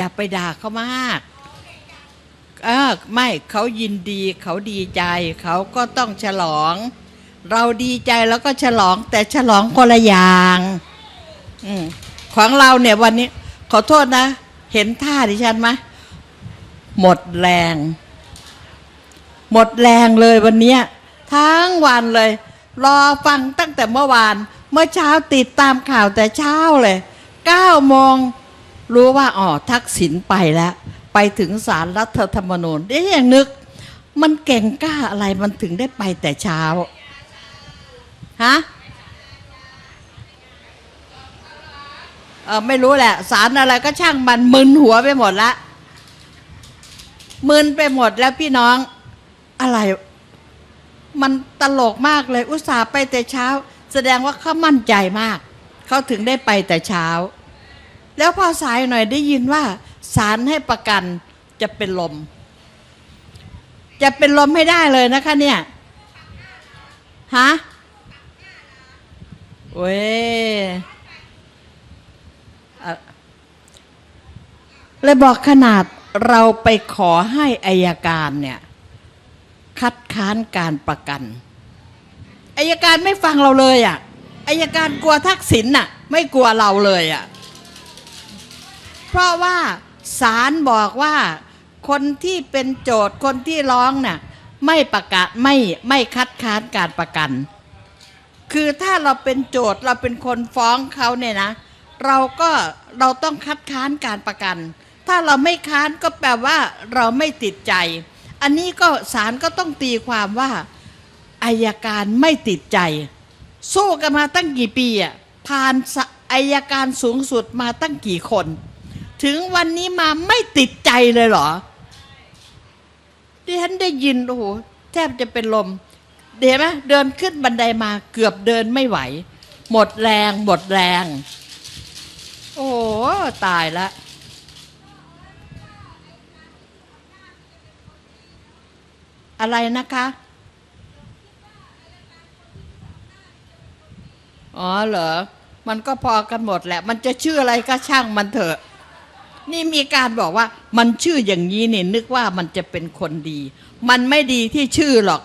อย่าไปด่าเขามากเออไม่เขายินดีเขาดีใจ เขาก็ต้องฉลอง เราดีใจแล้วก็ฉลอง แต่ฉลองคนละอย่างอของเราเนี่ยวันนี้ ขอโทษนะ เห็นท่าดิฉันไหมหมดแรง หมดแรงเลยวันนี้ทั้งวันเลย รอฟังตั้งแต่เมื่อวาน เมื่อเช้าติดตามข่าวแต่เช้าเลยเก้าโมง รู้ว่าอ๋อทักษิณไปแล้ว ไปถึงศาลรัฐธรรมนูญได้ยังนึก มันเก่งกล้าอะไรมันถึงได้ไปแต่เช้าฮะเออไม่รู้แหละสารอะไรก็ช่างมันมึนหัวไปหมดละมึนไปหมดแล้วพี่น้องอะไร มันตลกมากเลย อุตส่าห์ไปแต่เช้า แสดงว่าเขามั่นใจมาก เขาถึงได้ไปแต่เช้า แล้วพอสายหน่อยได้ยินว่าศาลให้ประกันจะเป็นลม จะเป็นลมให้ได้เลยนะคะ เนี่ยฮะเว้ยอะเลยบอกขนาดเราไปขอให้อายการเนี่ย คัดค้านการประกันอายการไม่ฟังเราเลยอะอายการกลัวทักษิณน่ะ ไม่กลัวเราเลยอะ เพราะว่าศาลบอกว่าคนที่เป็นโจทย์คนที่ร้องน่ะไม่ประกาศไม่ไม่คัดค้านการประกัน คือถ้าเราเป็นโจทย์เราเป็นคนฟ้องเขาเนี่ยนะ เราก็เราต้องคัดค้านการประกัน ถ้าเราไม่ค้านก็แปลว่าเราไม่ติดใจ อันนี้ก็ศาลก็ต้องตีความว่าอายการไม่ติดใจ สู้กันมาตั้งกี่ปีอะผ่านอายการสูงสุดมาตั้งกี่คน ถึงวันนี้มาไม่ติดใจเลยเหรอดิฉันได้ยินโอ้โหแทบจะเป็นลมเดี๋ยวไหมเดินขึ้นบันไดมาเกือบเดินไม่ไหว หมดแรงหมดแรง โอ้ตายละอะไรนะคะ อ๋อเหรอ มันก็พอกันหมดแหละ มันจะชื่ออะไรก็ช่างมันเถอะ นี่มีการบอกว่ามันชื่ออย่างนี้เนี่ยนึกว่ามันจะเป็นคนดี มันไม่ดีที่ชื่อหรอก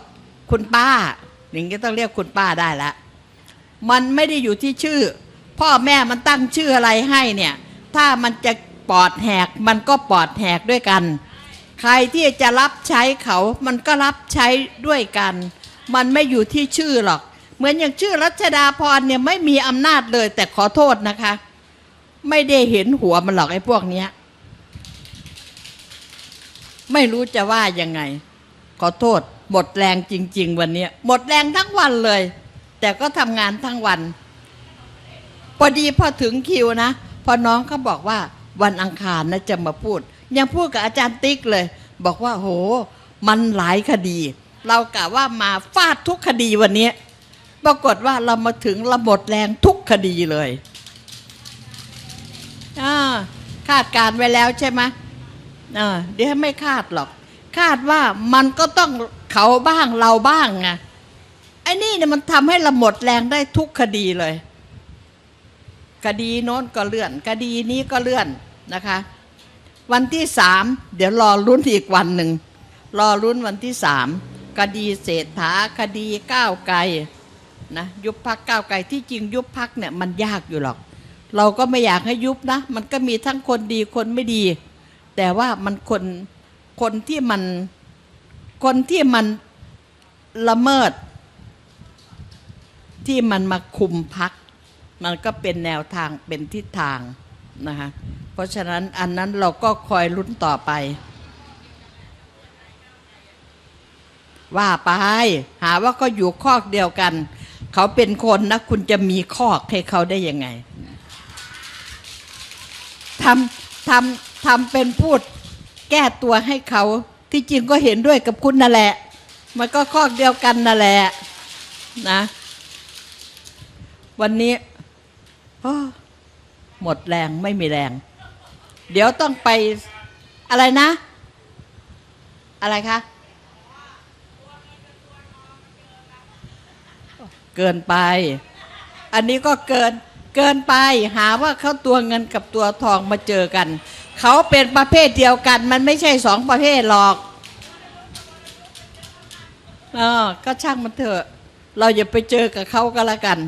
คุณป้าอย่างนี้ต้องเรียกคุณป้าได้ละ มันไม่ได้อยู่ที่ชื่อ พ่อแม่มันตั้งชื่ออะไรให้เนี่ย ถ้ามันจะปอดแหกมันก็ปอดแหกด้วยกัน ใครที่จะรับใช้เขา มันก็รับใช้ด้วยกัน มันไม่อยู่ที่ชื่อหรอก เหมือนอย่างชื่อรัชดาพรเนี่ยไม่มีอำนาจเลยแต่ขอโทษนะคะ ไม่ได้เห็นหัวมันหรอกไอ้พวกเนี้ย ไม่รู้จะว่ายังไง ขอโทษ หมดแรงจริง ๆ วันนี้หมดแรงทั้งวันเลย แต่ก็ทำงานทั้งวันพอดีพอถึงคิวนะพอน้องเขาบอกว่าวันอังคารนะจะมาพูด ยังพูดกับอาจารย์ติ๊กเลย บอกว่า โห มันหลายคดี เรากะว่ามาฟาดทุกคดีวันนี้ ปรากฏว่าเรามาถึงระหมดแรงทุกคดีเลย อ่าคาดการไว้แล้วใช่ไหมอ่าเดี๋ยวไม่คาดหรอก คาดว่ามันก็ต้องเขาบ้างเราบ้างไงไอ้นี่เนี่ยมันทำให้เราหมดแรงได้ทุกคดีเลย คดีโน้นก็เลื่อน คดีนี้ก็เลื่อนนะคะ วันที่สามเดี๋ยวรอลุ้นอีกวันหนึ่งรอลุ้นวันที่สามคดีเศรษฐาคดีก้าวไกลนะยุบพักก้าวไกลที่จริงยุบพักเนี่ยมันยากอยู่หรอก เราก็ไม่อยากให้ยุบนะ มันก็มีทั้งคนดีคนไม่ดี แต่ว่ามันคนคนที่มันคนที่มันละเมิด ที่มันมาคุมพัก มันก็เป็นแนวทางเป็นทิศทางนะคะเพราะฉะนั้นอันนั้นเราก็คอยลุ้นต่อไป ว่าไป หาว่าก็อยู่คอกเดียวกัน เขาเป็นคนนะ คุณจะมีคอกให้เขาได้ยังไง ทำทำทำเป็นพูด แก้ตัวให้เขา ที่จริงก็เห็นด้วยกับคุณนั่นแหละ มันก็คอกเดียวกันนั่นแหละนะ วันนี้โอ้หมดแรงไม่มีแรง เดี๋ยวต้องไปอะไรนะ อะไรคะเกินไป อันนี้ก็เกิน เกินไปหาว่าเขาตัวเงินกับตัวทองมาเจอกัน เขาเป็นประเภทเดียวกัน มันไม่ใช่สองประเภทหรอกเออก็ช่างมันเถอะ เราอย่าไปเจอกับเขาก็แล้วกัน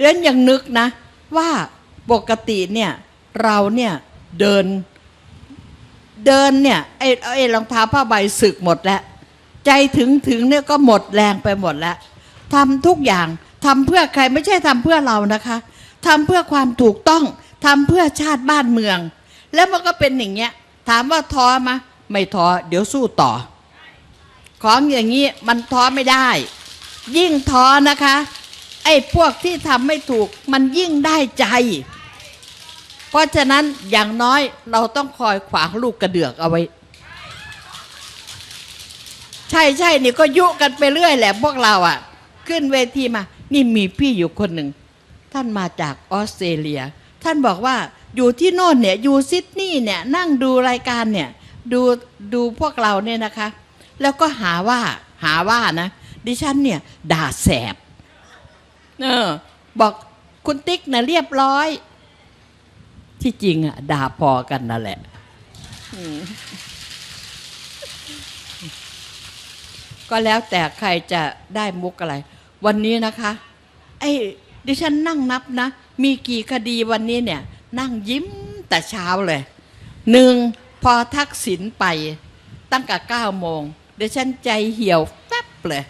เรนยังนึกนะ ว่าปกติเนี่ย เราเนี่ยเดิน เดินเนี่ยไอ้ไอ้รองเท้าผ้าใบสึกหมดแล้ว ใจถึงถึงเนี่ยก็หมดแรงไปหมดแล้วทำทุกอย่าง ทำเพื่อใครไม่ใช่ทำเพื่อเรานะคะทำเพื่อความถูกต้องทำเพื่อชาติบ้านเมือง แล้วมันก็เป็นอย่างเงี้ย ถามว่าท้อมะไม่ท้อเดี๋ยวสู้ต่อ ของอย่างนี้มันท้อไม่ได้ ยิ่งท้อนะคะ ไอ้พวกที่ทำไม่ถูกมันยิ่งได้ใจ เพราะฉะนั้นอย่างน้อยเราต้องคอยขวางลูกกระเดือกเอาไว้ ใช่ใช่นี่ก็ยุกันไปเรื่อยแหละพวกเราอะ่ะ ขึ้นเวทีมา นี่มีพี่อยู่คนหนึ่ง ท่านมาจากออสเตรเลีย ท่านบอกว่าอยู่ที่โน่นเนี่ยอยู่ซิดนีย์เนี่ยนั่งดูรายการเนี่ยดูดูพวกเราเนี่ยนะคะ แล้วก็หาว่าหาว่านะ ดิฉันเนี่ยด่าแสบเออบอกคุณติ๊กนะเรียบร้อย ที่จริงอะด่าพอกันนั่นแหละก็แล้วแต่ใครจะได้มุกอะไร วันนี้นะคะไอ้ดิฉันนั่งนับนะ มีกี่คดีวันนี้เนี่ย นั่งยิ้มแต่เช้าเลยหนึ่งพอทักษิณไปตั้งแต่เก้าโมงดิฉันใจเหี่ยวแป๊บเลย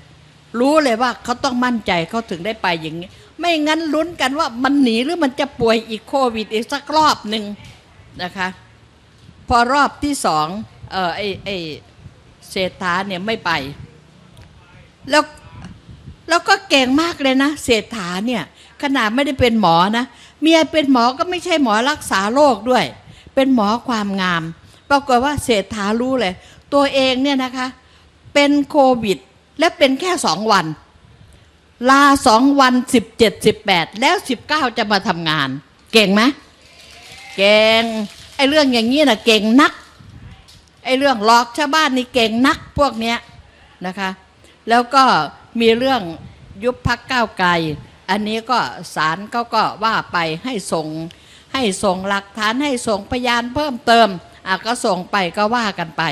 รู้เลยว่าเขาต้องมั่นใจเขาถึงได้ไปอย่างนี้ ไม่งั้นลุ้นกันว่ามันหนีหรือมันจะป่วยอีกโควิดอีกสักรอบหนึ่งนะคะ พอรอบที่สองเออไอไอเศรษฐาเนี่ยไม่ไป แล้ว แล้วก็เก่งมากเลยนะเศรษฐาเนี่ย ขนาดไม่ได้เป็นหมอนะ เมียเป็นหมอก็ไม่ใช่หมอรักษาโรคด้วย เป็นหมอความงาม ปรากฏว่าเศรษฐารู้เลย ตัวเองเนี่ยนะคะ เป็นโควิด และเป็นแค่สองวัน ลาสองวันสิบเจ็ดสิบแปดแล้วสิบเก้าจะมาทำงาน เก่งไหมเก่งไอ้เรื่องอย่างนี้นะเก่งนักไอ้เรื่องหลอกชาวบ้านนี่เก่งนักพวกเนี้ยนะคะ แล้วก็ มีเรื่องยุบพักก้าวไกล อันนี้ก็ศาลเขาก็ว่าไปให้ส่งให้ส่งหลักฐานให้ส่งพยานเพิ่มเติมอะก็ส่งไปก็ว่ากันไป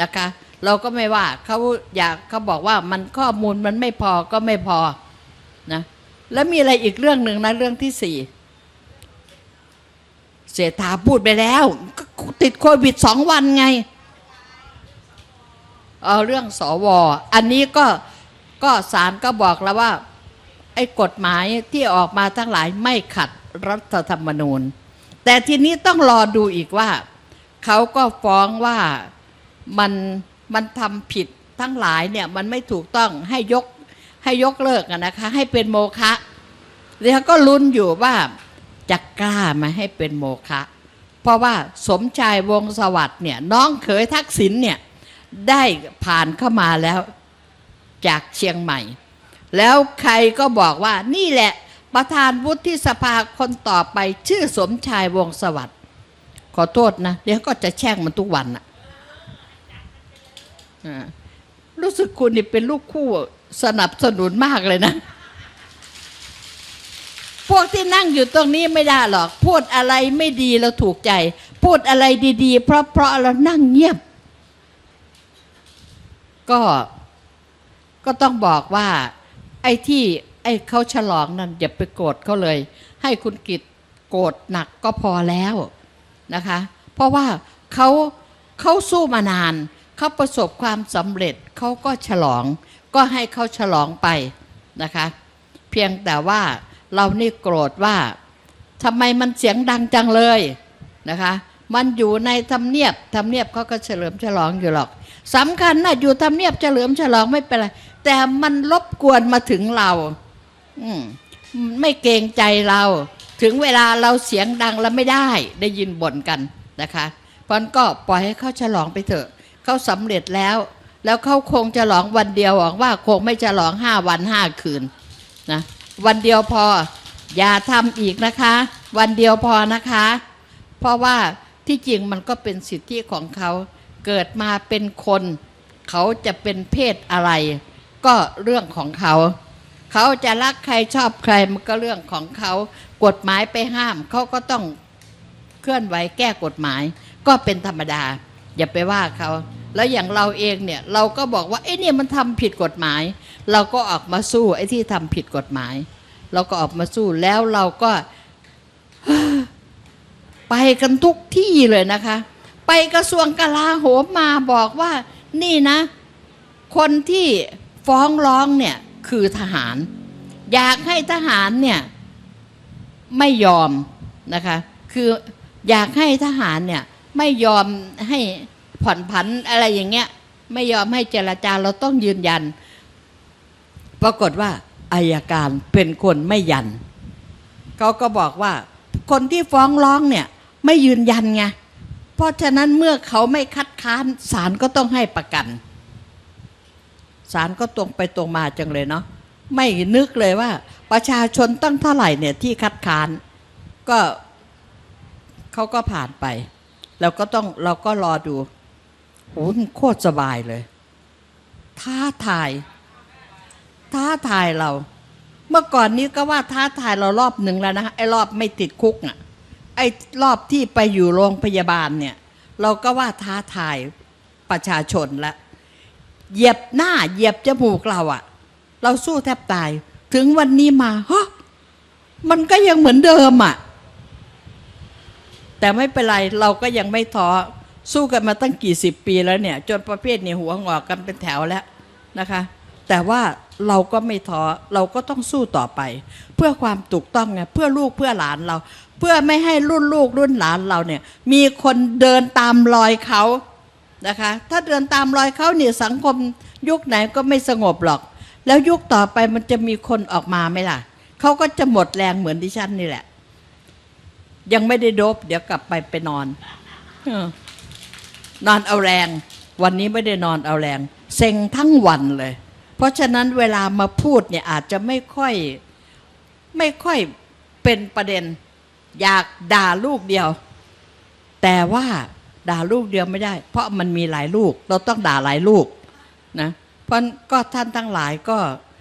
นะคะ เราก็ไม่ว่าเขาอยากเขาบอกว่ามันข้อมูลมันไม่พอก็ไม่พอนะแล้วมีอะไรอีกเรื่องหนึ่งนะเรื่องที่สี่เศรษฐาพูดไปแล้วติดโควิดสองวันไง เอาเรื่องสวอันนี้ก็ ก็ศาลก็บอกแล้วว่าไอ้กฎหมายที่ออกมาทั้งหลายไม่ขัดรัฐธรรมนูญ แต่ทีนี้ต้องรอดูอีกว่า เขาก็ฟ้องว่ามันมันทำผิดทั้งหลายเนี่ยมันไม่ถูกต้องให้ยกให้ยกเลิกนะคะ ให้เป็นโมฆะเดี๋ยวก็ลุ้นอยู่ว่าจะกล้ามาให้เป็นโมฆะเพราะว่าสมชายวงศสวัสดิ์เนี่ยน้องเขยทักษิณเนี่ยได้ผ่านเข้ามาแล้ว จากเชียงใหม่ แล้วใครก็บอกว่านี่แหละประธานวุฒิสภาคนต่อไปชื่อสมชายวงสวัสดิ์ขอโทษนะ เดี๋ยวก็จะแช่งมันทุกวันอะอ่ารู้สึกคุณนี่เป็นลูกคู่สนับสนุนมากเลยนะ พวกที่นั่งอยู่ตรงนี้ไม่ได้หรอก พูดอะไรไม่ดีเราถูกใจ พูดอะไรดี ๆ เพราะเพราะเรานั่งเงียบ ก็ ก็ต้องบอกว่า ไอ้ที่ไอ้เขาฉลองนั่นอย่าไปโกรธเขาเลย ให้คุณกิตโกรธหนักก็พอแล้วนะคะ เพราะว่าเขาเขาสู้มานานเขาประสบความสำเร็จเขาก็ฉลอง ก็ให้เขาฉลองไปนะคะ เพียงแต่ว่าเรานี่โกรธว่าทำไมมันเสียงดังจังเลยนะคะมันอยู่ในทำเนียบทำเนียบเขาก็เฉลิมฉลองอยู่หรอกสำคัญนะอยู่ทำเนียบเฉลิมฉลองไม่เป็นไร แต่มันรบกวนมาถึงเราอมไม่เกรงใจเรา ถึงเวลาเราเสียงดังแล้วไม่ได้ ได้ยินบ่นกันนะคะพราะฉะนั้นก็ปล่อยให้เขาฉลองไปเถอะเขาสำเร็จแล้ว แล้วเขาคงฉลองวันเดียวหวังว่าคงไม่ฉลองห้าวันห้าคืนนะวันเดียวพออย่าทำอีกนะคะ วันเดียวพอนะคะ เพราะว่าที่จริงมันก็เป็นสิทธิของเขาเกิดมาเป็นคน เขาจะเป็นเพศอะไร ก็เรื่องของเขา เขาจะรักใครชอบใครมันก็เรื่องของเขา กฎหมายไปห้ามเขาก็ต้องเคลื่อนไหวแก้กฎหมาย ก็เป็นธรรมดา อย่าไปว่าเขา แล้วอย่างเราเองเนี่ยเราก็บอกว่าไอ้เนี่ยมันทำผิดกฎหมาย เราก็ออกมาสู้ไอ้ที่ทำผิดกฎหมาย เราก็ออกมาสู้แล้วเราก็ไปกันทุกที่เลยนะคะ ไปกระทรวงกลาโหมมาบอกว่านี่นะ คนที่ ฟ้องร้องเนี่ยคือทหาร อยากให้ทหารเนี่ยไม่ยอมนะคะ คืออยากให้ทหารเนี่ยไม่ยอมให้ผ่อนผันอะไรอย่างเงี้ย ไม่ยอมให้เจรจาเราต้องยืนยัน ปรากฏว่าอายการเป็นคนไม่ยันเขาก็บอกว่าคนที่ฟ้องร้องเนี่ยไม่ยืนยันไงเพราะฉะนั้นเมื่อเขาไม่คัดค้านศาลก็ต้องให้ประกัน ศาลก็ตรงไปตรงมาจังเลยเนาะไม่นึกเลยว่า ประชาชนตั้งเท่าไหร่เนี่ยที่คัดค้านก็เขาก็ผ่านไปเราก็ต้องเราก็รอดูโหโคตรสบายเลย ท้าทาย ท้าทายเรา เมื่อก่อนนี้ก็ว่าท้าทายเรารอบหนึ่งแล้วนะไอ้รอบไม่ติดคุกอะไอ้รอบที่ไปอยู่โรงพยาบาลเนี่ย เราก็ว่าท้าทายประชาชนละ เหยียบหน้าเหยียบจมูกเราอะเราสู้แทบตาย ถึงวันนี้มาฮะมันก็ยังเหมือนเดิมอะแต่ไม่เป็นไรเราก็ยังไม่ท้อสู้กันมาตั้งกี่สิบปีแล้วเนี่ย จนประเภทเนี่ยหัวงอกกันเป็นแถวแล้วนะคะ แต่ว่าเราก็ไม่ท้อเราก็ต้องสู้ต่อไป เพื่อความถูกต้องไงเพื่อลูกเพื่อหลานเรา เพื่อไม่ให้รุ่นลูกรุ่นหลานเราเนี่ย มีคนเดินตามรอยเขา นะคะ ถ้าเดินตามรอยเขาเนี่ยสังคมยุคไหนก็ไม่สงบหรอก แล้วยุคต่อไปมันจะมีคนออกมาไหมล่ะเขาก็จะหมดแรงเหมือนดิฉันนี่แหละ ยังไม่ได้โดบเดี๋ยวกลับไปไปนอนนอนเอาแรง วันนี้ไม่ได้นอนเอาแรง เซ็งทั้งวันเลย เพราะฉะนั้นเวลามาพูดเนี่ยอาจจะไม่ค่อยไม่ค่อยเป็นประเด็น อยากด่าลูกเดียว แต่ว่า ด่าลูกเดียวไม่ได้ เพราะมันมีหลายลูก เราต้องด่าหลายลูกนะเพราะก็ท่านทั้งหลายก็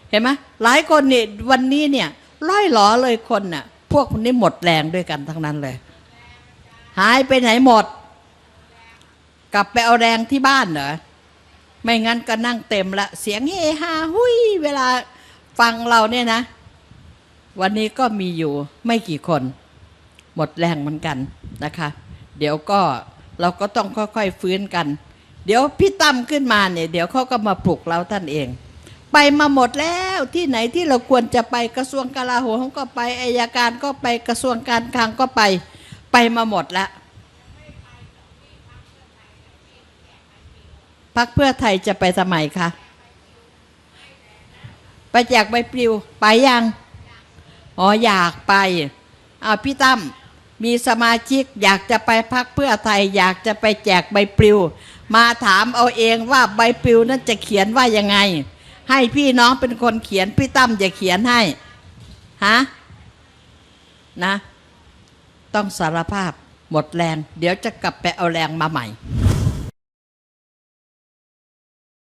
เห็นไหมหลายคนเนี่ยวันนี้เนี่ยร้อยหลอเลยคนน่ะ พวกคนนี้หมดแรงด้วยกันทั้งนั้นเลย หายไปไหนหมด กลับไปเอาแรงที่บ้านเหรอไม่งั้นก็นั่งเต็มละ เสียงเฮฮาหุยเวลาฟังเราเนี่ยนะ วันนี้ก็มีอยู่ไม่กี่คน หมดแรงเหมือนกันนะคะ เดี๋ยวก็ เราก็ต้องค่อยๆฟื้นกัน เดี๋ยวพี่ตั้มขึ้นมาเนี่ย เดี๋ยวเขาก็มาปลุกเราท่านเอง ไปมาหมดแล้วที่ไหนที่เราควรจะไปกระทรวงกลาโหมก็ไปอายการก็ไปกระทรวงการคลังก็ไปไปมาหมดแล้วพักเพื่อไทยจะไปสมัยคะไปแจกใบปลิวไปยัง อ๋ออยากไปอ่าพี่ตั้ม มีสมาชิกอยากจะไปพักเพื่อไทย อยากจะไปแจกใบปลิว มาถามเอาเองว่าใบปลิวนั้นจะเขียนว่ายังไง ให้พี่น้องเป็นคนเขียนพี่ตั้มจะเขียนให้ฮะนะ ต้องสารภาพหมดแรง เดี๋ยวจะกลับไปเอาแรงมาใหม่